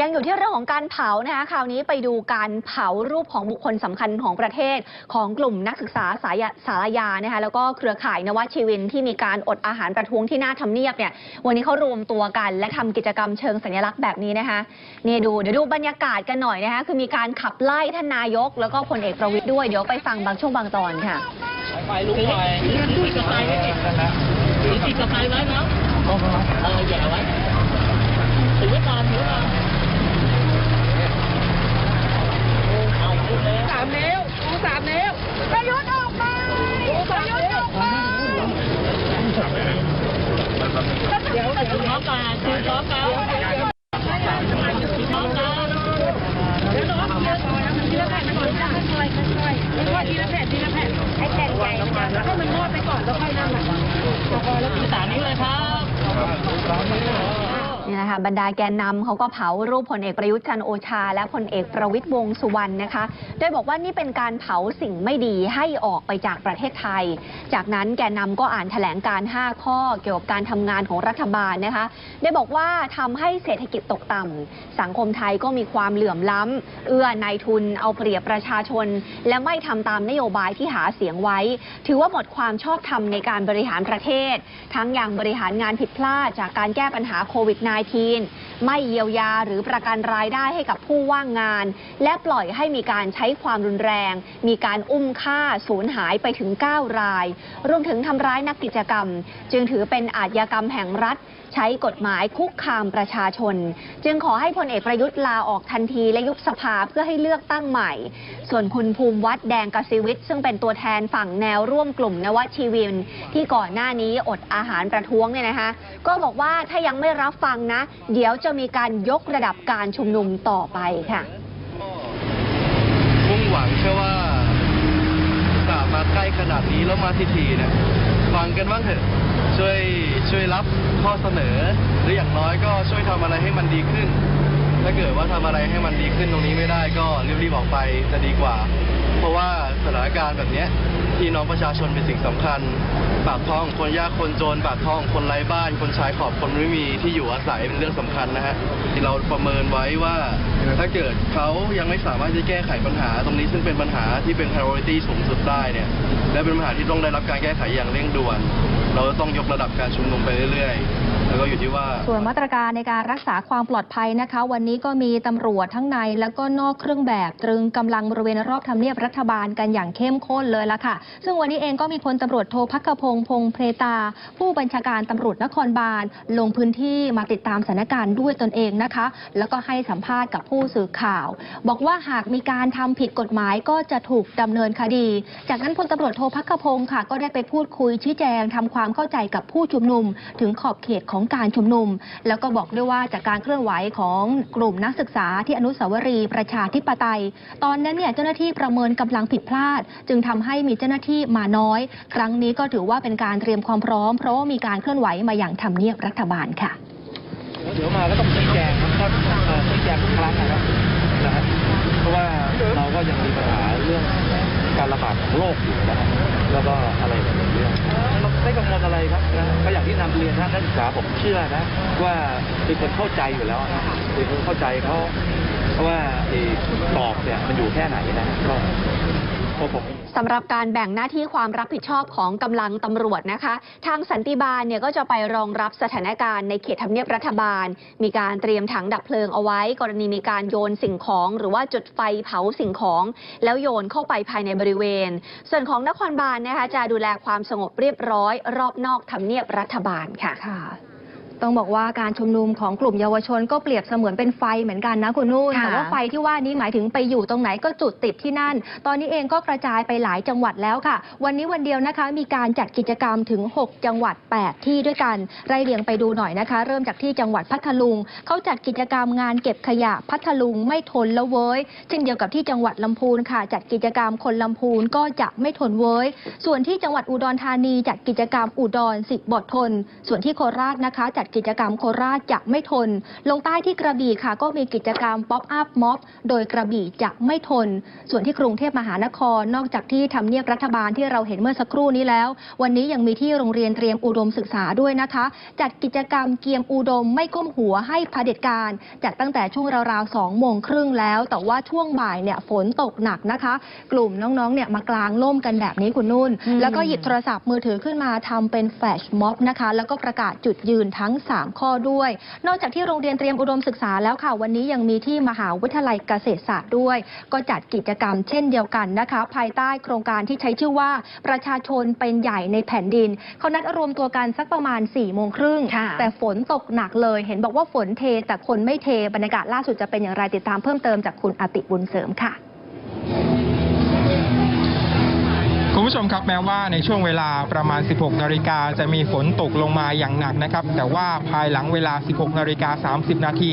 ยังอยู่ที่เรื่องของการเผานะคะคราวนี้ไปดูการเผารูปของบุคคลสำคัญของประเทศ ของกลุ่มนักศึกษาสายสารยานะคะแล้วก็เครือข่ายนวชีวินที่มีการอดอาหารประท้วงที่หน้าทำเนียบเนี่ยวันนี้เขารวมตัวกัน และทำกิจกรรมเชิงสัญลักษณ์แบบนี้นะคะนี่ดูเดี๋ยวดูบรรยากาศกันหน่อยนะคะคือมีการขับไล่ท่านนายก แล้วก็พลเอกประวิตยด้วยเดี๋ยวไปฟังบางช่วงบางตอนค่ะไฟลุกหน่อยถือกระไฟไว้ดิถือติดกระไฟไว้นะเอออย่าไว้ถือไว้ก่อนถือไว้ก่อน ออกไปเดี๋ยวถือพร้อมกันถือพร้อมกันถือพร้อกันเดี๋ยวน้องเดี๋ยวทีละแผ่นก่อนจ้ะค่อยๆค่อยๆค่อยๆทีละแผ่นทีละแผ่นให้แผ่นใหญ่นะให้มันงอดไปก่อนแล้วค่อยนั่งอะพอแล้วถือสามนิ้วเลยครับ นี่นะคะบรรดาแกนนำเขาก็เผารูปพลเอกประยุทธ์จันโอชา และพลเอกประวิตยวงสุวรรณนะคะ โดยบอกว่านี่เป็นการเผาสิ่งไม่ดีให้ออกไปจากประเทศไทย จากนั้นแกนนำก็อ่านแถลงการ 5 ข้อเกี่ยวกับการทำงานของรัฐบาลนะคะ ได้บอกว่าทำให้เศรษฐกิจตกต่ำสังคมไทยก็มีความเหลื่อมล้ำเอื้อนายทุนเอาเปรียบประชาชน และไม่ทำตามนโยบายที่หาเสียงไว้ ถือว่าหมดความชอบธรรมในการบริหารประเทศ ทั้งยังบริหารงานผิดพลาดจากการแก้ปัญหาโควิด -19 -19 ไม่เยียวยาหรือประกันรายได้ให้กับผู้ว่างงาน และปล่อยให้มีการใช้ความรุนแรง มีการอุ้มฆ่าสูญหายไปถึง 9 ราย รวมถึงทำร้ายนักกิจกรรม จึงถือเป็นอาชญากรรมแห่งรัฐ ใช้กฎหมายคุกคามประชาชน จึงขอให้พลเอกประยุทธ์ลาออกทันทีและยุบสภาเพื่อให้เลือกตั้งใหม่ ส่วนคุณภูมิวัดแดงกสิวิทย์ซึ่งเป็นตัวแทนฝั่งแนวร่วมกลุ่มนวชีวิน ที่ก่อนหน้านี้อดอาหารประท้วงเนี่ยนะคะก็บอกว่าถ้ายังไม่รับฟังนะ เดี๋ยวจะมีการยกระดับการชุมนุมต่อไปค่ะมุ่งหวังแค่อว่ามาใกล้ขนาดนี้แล้วมาทีทีเนี่ยฟังกันบ้างเถอะช่วยช่วยรับข้อเสนอ หรืออย่างน้อยก็ช่วยทำอะไรให้มันดีขึ้น ถ้าเกิดว่าทำอะไรให้มันดีขึ้นตรงนี้ไม่ได้ก็รีบๆออกไปจะดีกว่า เพราะว่าสถานการณ์แบบเนี้ยพี่น้องประชาชนเป็นสิ่งสำคัญ ปากท้องของคนยากคนจนปากท้องของคนไร้บ้าน คนชายขอบคนไม่มีที่อยู่อาศัยเป็นเรื่องสำคัญนะฮะที่เราประเมินไว้ว่าถ้าเกิดเขายังไม่สามารถจะแก้ไขปัญหา ตรงนี้ซึ่งเป็นปัญหาที่เป็น priority สูงสุดได้เนี่ยและเป็นปัญหาที่ต้องได้รับการแก้ไขอย่างเร่งด่วน เราจะต้องยกระดับการชุมนุมไปเรื่อยๆ แล้วก็อยู่ที่ว่า ส่วนมาตรการในการรักษาความปลอดภัยนะคะ วันนี้ก็มีตำรวจทั้งในและก็นอกเครื่องแบบ ตรึงกำลังบริเวณรอบทำเนียบรัฐบาลกันอย่างเข้มข้นเลยละค่ะ ซึ่งวันนี้เองก็มีพลตำรวจโทพักพงศ์พงเพตา ผู้บัญชาการตำรวจนครบาล ลงพื้นที่มาติดตามสถานการณ์ด้วยตนเองนะคะ แล้วก็ให้สัมภาษณ์กับผู้สื่อข่าว บอกว่าหากมีการทำผิดกฎหมายก็จะถูกดำเนินคดี จากนั้นพลตำรวจโทพักพงศ์ค่ะ ก็ได้ไปพูดคุยชี้แจงทำความเข้าใจกับผู้ชุมนุม ถึงขอบเขตของการชุมนุม แล้วก็บอกด้วยว่าจากการเคลื่อนไหวของกลุ่มนักศึกษาที่อนุสาวรีย์ประชาธิปไตย ตอนนั้นเนี่ยเจ้าหน้าที่ประเมินกำลังผิดพลาด จึงทำให้มีเจ้าหน้าที่มาน้อย ครั้งนี้ก็ถือว่าเป็นการเตรียมความพร้อม เพราะว่ามีการเคลื่อนไหวมาอย่างทำเนียบรัฐบาลค่ะเดี๋ยวมาก็ต้องชี้แจงครับก็ชี้แจงทุกครั้งนะครับนะฮะเพราะว่าเราก็ยังมีปัญหาเรื่อง การระบาดของโรคอยู่นะครับแล้วก็อะไรหลายๆเรื่องไม่กังวลอะไรครับนะก็อย่างที่นำเรียนท่านนักศึกษาผมเชื่อนะ ว่าเป็นคนเข้าใจอยู่แล้วนะเป็นคนเข้าใจเขาเพราะว่าไอ้ตอบเนี่ยมันอยู่แค่ไหนนะก็ ก็ผมสำหรับการแบ่งหน้าที่ความรับผิดชอบของกำลังตำรวจนะคะ ทางสันติบาลเนี่ยก็จะไปรองรับสถานการณ์ในเขตทำเนียบรัฐบาล มีการเตรียมถังดับเพลิงเอาไว้ กรณีมีการโยนสิ่งของ หรือว่าจุดไฟเผาสิ่งของ แล้วโยนเข้าไปภายในบริเวณ ส่วนของนครบาลนะคะจะดูแลความสงบเรียบร้อย รอบนอกทำเนียบรัฐบาลค่ะค่ะ ต้องบอกว่าการชุมนุมของกลุ่มเยาวชนก็เปรียบเสมือนเป็นไฟเหมือนกันนะคุณนุ่นค่ะแต่ว่าไฟที่ว่านี้หมายถึงไปอยู่ตรงไหนก็จุดติดที่นั่น ตอนนี้เองก็กระจายไปหลายจังหวัดแล้วค่ะ วันนี้วันเดียวนะคะ มีการจัดกิจกรรมถึง 6 จังหวัด 8 ที่ด้วยกันไล่เรียงไปดูหน่อยนะคะ เริ่มจากที่จังหวัดพัทลุงเขาจัดกิจกรรมงานเก็บขยะพัทลุงไม่ทนแล้วเว้ยเช่นเดียวกับที่จังหวัดลำพูนค่ะ จัดกิจกรรมคนลำพูนก็จะไม่ทนเว้ยส่วนที่จังหวัดอุดรธานีจัดกิจกรรมอุดรสิบบททน ส่วนที่โคราชนะคะ จัดกิจกรรมโคราชจะไม่ทน ลงใต้ที่กระบี่ค่ะ ก็มีกิจกรรมป๊อปอัพม็อบโดยกระบี่จะไม่ทน ส่วนที่กรุงเทพมหานคร นอกจากที่ทำเนียบรัฐบาลที่เราเห็นเมื่อสักครู่นี้แล้ว วันนี้ยังมีที่โรงเรียนเตรียมอุดมศึกษาด้วยนะคะ จัดกิจกรรมเกียมอุดมไม่ก้มหัวให้เผด็จการจัดตั้งแต่ช่วงราวๆสองโมงครึ่งแล้ว แต่ว่าช่วงบ่ายเนี่ยฝนตกหนักนะคะ กลุ่มน้องๆเนี่ยมากลางล่มกันแบบนี้คุณนุ่น แล้วก็หยิบโทรศัพท์มือถือขึ้นมาทำเป็นแฟลชม็อบนะคะ แล้วก็ประกาศจุดยืนทั้ง3 ข้อด้วย นอกจากที่โรงเรียนเตรียมอุดมศึกษาแล้วค่ะ วันนี้ยังมีที่มหาวิทยาลัยเกษตรศาสตร์ด้วย ก็จัดกิจกรรมเช่นเดียวกันนะคะ ภายใต้โครงการที่ใช้ชื่อว่าประชาชนเป็นใหญ่ในแผ่นดินเขานัดรวมตัวกันสักประมาณ4ี่โมงครึ่งค่ะแต่ฝนตกหนักเลย เห็นบอกว่าฝนเทแต่คนไม่เทบรรยากาศล่าสุดจะเป็นอย่างไรติดตามเพิ่มเติมจากคุณอติบุญเสริมค่ะ ผู้ชมครับแม้ว่าในช่วงเวลาประมาณ 16 นาฬิกาจะมีฝนตกลงมาอย่างหนักนะครับ แต่ว่าภายหลังเวลา 16 นาฬิกา 30 นาที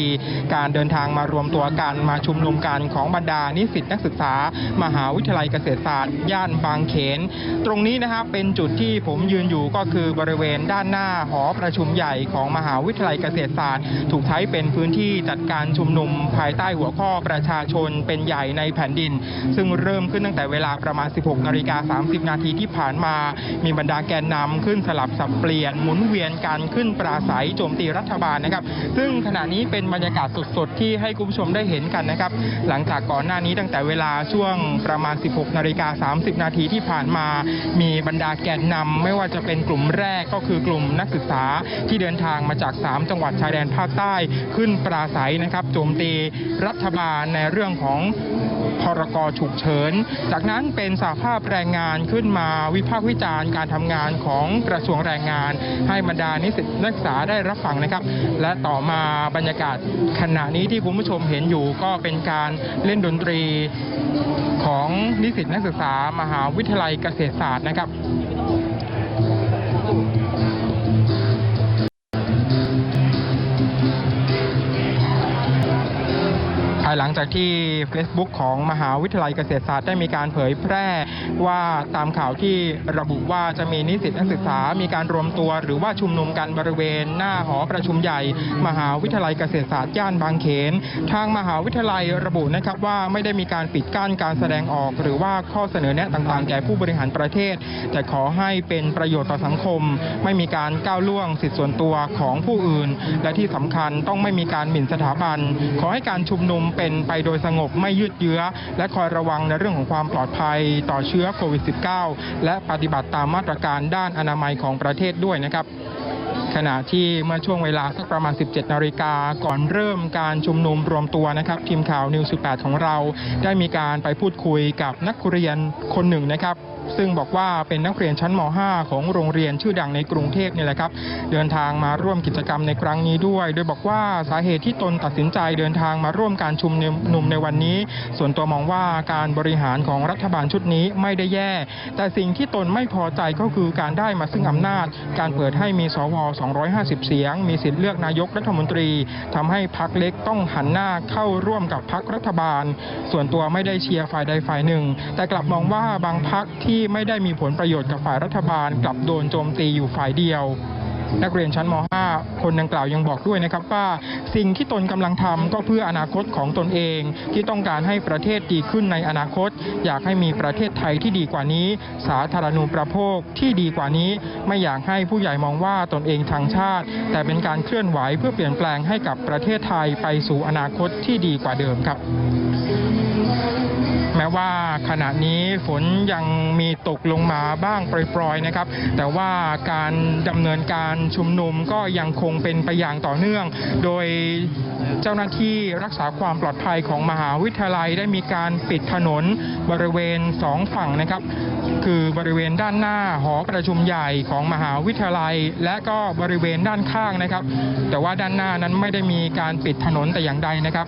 การเดินทางมารวมตัวกันมาชุมนุมกันของบรรดานิสิตนักศึกษา มหาวิทยาลัยเกษตรศาสตร์ ย่านบางเขน ตรงนี้นะครับเป็นจุดที่ผมยืนอยู่ก็คือบริเวณด้านหน้าหอประชุมใหญ่ของมหาวิทยาลัยเกษตรศาสตร์ ถูกใช้เป็นพื้นที่จัดการชุมนุมภายใต้หัวข้อประชาชนเป็นใหญ่ในแผ่นดิน ซึ่งเริ่มขึ้นตั้งแต่เวลาประมาณ 16 นาฬิกา 30นาทีที่ผ่านมามีบรรดาแกนนำขึ้นสลับสับเปลี่ยนหมุนเวียนกันขึ้นปราศัยโจมตีรัฐบาลนะครับ ซึ่งขณะนี้เป็นบรรยากาศสดๆที่ให้คุณผู้ชมได้เห็นกันนะครับ หลังจากก่อนหน้านี้ตั้งแต่เวลาช่วงประมาณ 16นาฬิกา30 นาทีที่ผ่านมา มีบรรดาแกนนำไม่ว่าจะเป็นกลุ่มแรกก็คือกลุ่มนักศึกษาที่เดินทางมาจาก 3 จังหวัดชายแดนภาคใต้ขึ้นปราศัยนะครับโจมตีรัฐบาลในเรื่องของ พรกฉุกเฉิน จากนั้นเป็นสาภาพแรงงานขึ้นมาวิพากษ์วิจารณ์การทำงานของกระทรวงแรงงาน ให้บรรดานิสิตนักศึกษาได้รับฟังนะครับ และต่อมาบรรยากาศขณะนี้ที่คุณผู้ชมเห็นอยู่ก็เป็นการเล่นดนตรีของนิสิตนักศึกษามหาวิทยาลัยเกษตรศาสตร์นะครับายหลังจากที่ Facebook ของมหาวิทยาลัยเกษตรศาสตร์ได้มีการเผยแพร่ว่าตามข่าวที่ระบุว่าจะมีนิสิตนักศึกษามีการรวมตัวหรือว่าชุมนุมกันบริเวณหน้าหอประชุมใหญ่ มหาวิทยาลัยเกษตรศาสตร์ย่านบางเขน ทางมหาวิทยาลัยระบุนะครับว่าไม่ได้มีการปิดกั้นการแสดงออก หรือว่าข้อเสนอแนะต่างๆ แก่ผู้บริหารประเทศ แต่ขอให้เป็นประโยชน์ต่อสังคม ไม่มีการก้าวล่วงสิทธิส่วนตัวของผู้อื่น และที่สำคัญต้องไม่มีการหมิ่นสถาบัน ขอให้การชุมนุมเป็นไปโดยสงบไม่ยืดเยื้อ และคอยระวังในเรื่องของความปลอดภัยต่อเชื้อโควิด -19 และปฏิบัติตามมาตรการด้านอนามัยของประเทศด้วยนะครับขณะที่เมื่อช่วงเวลาสักประมาณ 17 นาฬิกาก่อนเริ่มการชุมนุมรวมตัวนะครับ ทีมข่าวนิว 18 ของเรา ได้มีการไปพูดคุยกับนักเรียนคนหนึ่งนะครับ ซึ่งบอกว่าเป็นนักเรียนชั้นม .5 ของโรงเรียนชื่อดังในกรุงเทพนี่แหละครับ เดินทางมาร่วมกิจกรรมในครั้งนี้ด้วย โดยบอกว่าสาเหตุที่ตนตัดสินใจเดินทางมาร่วมการชุมนุมในวันนี้ ส่วนตัวมองว่าการบริหารของรัฐบาลชุดนี้ไม่ได้แย่ แต่สิ่งที่ตนไม่พอใจก็คือการได้มาซึ่งอำนาจ การเปิดให้มีสว 250 เสียง มีสิทธิ์เลือกนายกรัฐมนตรีทำให้พักเล็กต้องหันหน้าเข้าร่วมกับพักรัฐบาล ส่วนตัวไม่ได้เชียร์ฝ่ายใดฝ่ายหนึ่ง แต่กลับมองว่าบางพักที่ไม่ได้มีผลประโยชน์กับฝ่ายรัฐบาล กลับโดนโจมตีอยู่ฝ่ายเดียว นักเรียนชั้นม .5 คนดังกล่าวยังบอกด้วยนะครับว่า สิ่งที่ตนกำลังทำก็เพื่ออนาคตของตนเอง ที่ต้องการให้ประเทศดีขึ้นในอนาคต อยากให้มีประเทศไทยที่ดีกว่านี้ สาธารณูประโภคที่ดีกว่านี้ ไม่อยากให้ผู้ใหญ่มองว่าตนเองทางชาติ แต่เป็นการเคลื่อนไหวเพื่อเปลี่ยนแปลงให้กับประเทศไทยไปสู่อนาคตที่ดีกว่าเดิมครับ แม้ว่าขณะนี้ฝนยังมีตกลงมาบ้างปรอยๆนะครับ แต่ว่าการดำเนินการชุมนุมก็ยังคงเป็นไปอย่างต่อเนื่อง โดยเจ้าหน้าที่รักษาความปลอดภัยของมหาวิทยาลัยได้มีการปิดถนนบริเวณสองฝั่งนะครับ คือบริเวณด้านหน้าหอประชุมใหญ่ของมหาวิทยาลัย และก็บริเวณด้านข้างนะครับ แต่ว่าด้านหน้านั้นไม่ได้มีการปิดถนนแต่อย่างใดนะครับ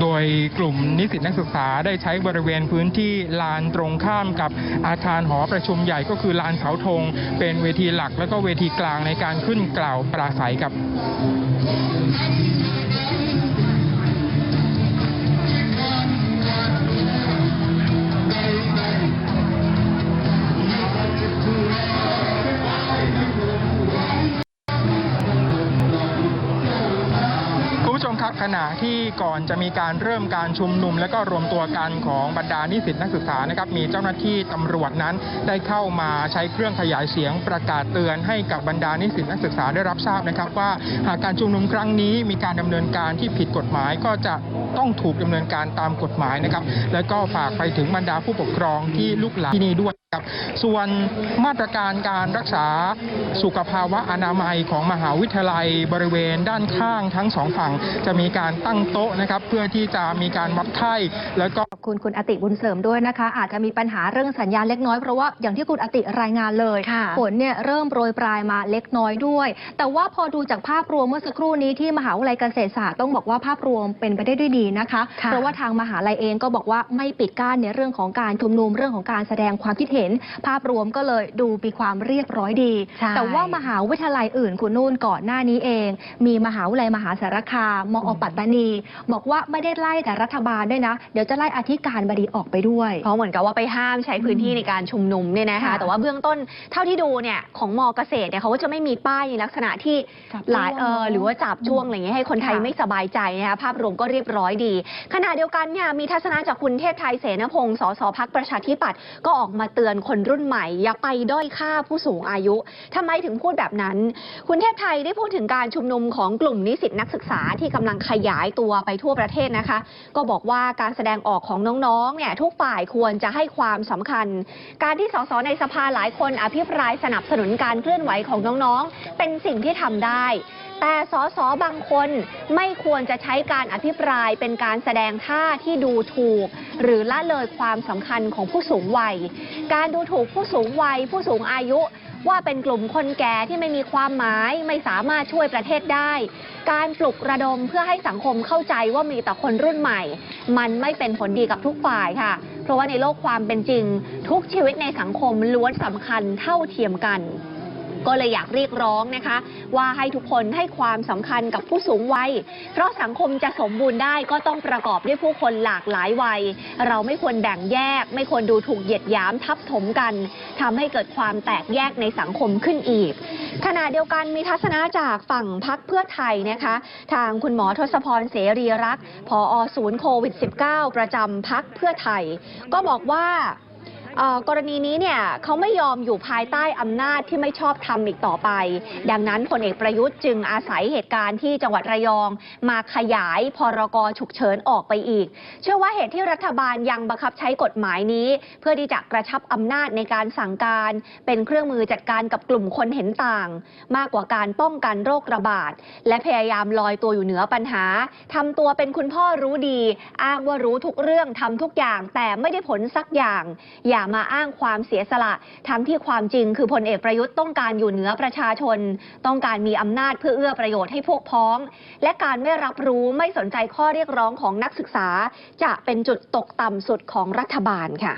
โดยกลุ่มนิสิตนักศึกษาได้ใช้บริเวณพื้นที่ลานตรงข้ามกับอาคารหอประชุมใหญ่ก็คือลานเสาธง เป็นเวทีหลักและก็เวทีกลางในการขึ้นกล่าวปราศัยครับ ขณะที่ก่อนจะมีการเริ่มการชุมนุมและก็รวมตัวกันของบรรดานิสิตนักศึกษานะครับมีเจ้าหน้าที่ตำรวจนั้นได้เข้ามาใช้เครื่องขยายเสียงประกาศเตือนให้กับบรรดานิสิตนักศึกษาได้รับทราบนะครับ ว่าหากการชุมนุมครั้งนี้มีการดำเนินการที่ผิดกฎหมายก็จะต้องถูกดำเนินการตามกฎหมายนะครับ แล้วก็ฝากไปถึงบรรดาผู้ปกครองที่ลูกหลานที่นี่ด้วย ครับส่วนมาตรการการรักษาสุขภาวะอนามัยของมหาวิทยาลัยบริเวณด้านข้างทั้งสองฝั่ง จะมีการตั้งโต๊ะนะครับ เพื่อที่จะมีการวัดไข้แล้วก็ขอบคุณคุณอติบุญเสริมด้วยนะคะ อาจจะมีปัญหาเรื่องสัญญาณเล็กน้อยเพราะว่าอย่างที่คุณอติรายงานเลยค่ะฝนเนี่ยเริ่มโปรยปลายมาเล็กน้อยด้วย แต่ว่าพอดูจากภาพรวมเมื่อสักครู่นี้ที่มหาวิทยาลัยเกษตรศาสตร์ต้องบอกว่าภาพรวมเป็นไปได้ด้วยดีนะคะค่ะเพราะว่าทางมหาลัยเองก็บอกว่าไม่ปิดกั้นในเรื่องของการชุมนุมเรื่องของการแสดงความคิดเห็นภาพรวมก็เลยดูมีความเรียบร้อยดีใช่แต่ว่ามหาวิทยาลัยอื่นคุณนุ่นก่อนหน้านี้เอง มีมหาวิทยาลัยมหาสารคามมอปัตตานี บอกว่าไม่ได้ไล่แต่รัฐบาลด้วยนะ เดี๋ยวจะไล่อธิการบดีออกไปด้วย เพราะเหมือนกับว่าไปห้ามใช้พื้นที่ในการชุมนุมเนี่ยนะคะค่ะแต่ว่าเบื้องต้นเท่าที่ดูเนี่ยของมอเกษตรเนี่ยเขาก็จะไม่มีป้ายในลักษณะที่จับหลายจ้วงเออหรือว่าจับช่วงอะไรอย่างเงี้ยให้คนไทยค่ะไม่สบายใจนะคะภาพรวมก็เรียบร้อยดี ขณะเดียวกันเนี่ยมีทัศนะจากคุณเทพไทยเสนพงศ์สสพักประชาธิปัตย์ก็ออกมาเตือนคนรุ่นใหม่ อย่าไปด้อยค่าผู้สูงอายุทำไมถึงพูดแบบนั้น คุณเทพไทยได้พูดถึงการชุมนุมของกลุ่มนิสิตนักศึกษาที่กำลังขยายตัวไปทั่วประเทศนะคะ ก็บอกว่าการแสดงออกของน้องๆเนี่ยทุกฝ่ายควรจะให้ความสำคัญ การที่สสในสภาหลายคนอภิปรายสนับสนุนการเคลื่อนไหวของน้องๆ เป็นสิ่งที่ทำได้ แต่สสบางคนไม่ควรจะใช้การอภิปรายเป็นการแสดงท่าที่ดูถูก หรือละเลยความสำคัญของผู้สูงวัย การดูถูกผู้สูงวัย ผู้สูงอายุว่าเป็นกลุ่มคนแก่ที่ไม่มีความหมายไม่สามารถช่วยประเทศได้ การปลุกระดมเพื่อให้สังคมเข้าใจว่ามีแต่คนรุ่นใหม่ มันไม่เป็นผลดีกับทุกฝ่ายค่ะ เพราะว่าในโลกความเป็นจริง ทุกชีวิตในสังคมล้วนสำคัญเท่าเทียมกัน ก็เลยอยากเรียกร้องนะคะ ว่าให้ทุกคนให้ความสำคัญกับผู้สูงวัย เพราะสังคมจะสมบูรณ์ได้ก็ต้องประกอบด้วยผู้คนหลากหลายวัย เราไม่ควรแบ่งแยก ไม่ควรดูถูกเหยียดหยามทับถมกันทำให้เกิดความแตกแยกในสังคมขึ้นอีก ขณะเดียวกันมีทัศนะจากฝั่งพักเพื่อไทยนะคะ ทางคุณหมอทศพรเสรีรักษ์ผอศูนย์โควิด -19 ประจำพักเพื่อไทย ก็บอกว่า เอ่อกรณีนี้เนี่ยเขาไม่ยอมอยู่ภายใต้อำนาจที่ไม่ชอบทำอีกต่อไป ดังนั้นพลเอกประยุทธ์จึงอาศัยเหตุการณ์ที่จังหวัดระยอง มาขยายพรกฉุกเฉินออกไปอีก เชื่อว่าเหตุที่รัฐบาลยังบังคับใช้กฎหมายนี้ เพื่อที่จะกระชับอำนาจในการสั่งการ เป็นเครื่องมือจัดการกับกลุ่มคนเห็นต่าง มากกว่าการป้องกันโรคระบาดและพยายามลอยตัวอยู่เหนือปัญหาทำตัวเป็นคุณพ่อรู้ดี อ้างว่ารู้ทุกเรื่องทำทุกอย่าง แต่ไม่ได้ผลสักอย่างอย่ามาอ้างความเสียสละ ทั้งที่ความจริงคือพลเอกประยุทธ์ต้องการอยู่เหนือประชาชน ต้องการมีอำนาจเพื่อเอื้อประโยชน์ให้พวกพ้อง และการไม่รับรู้ไม่สนใจข้อเรียกร้องของนักศึกษา จะเป็นจุดตกต่ำสุดของรัฐบาลค่ะ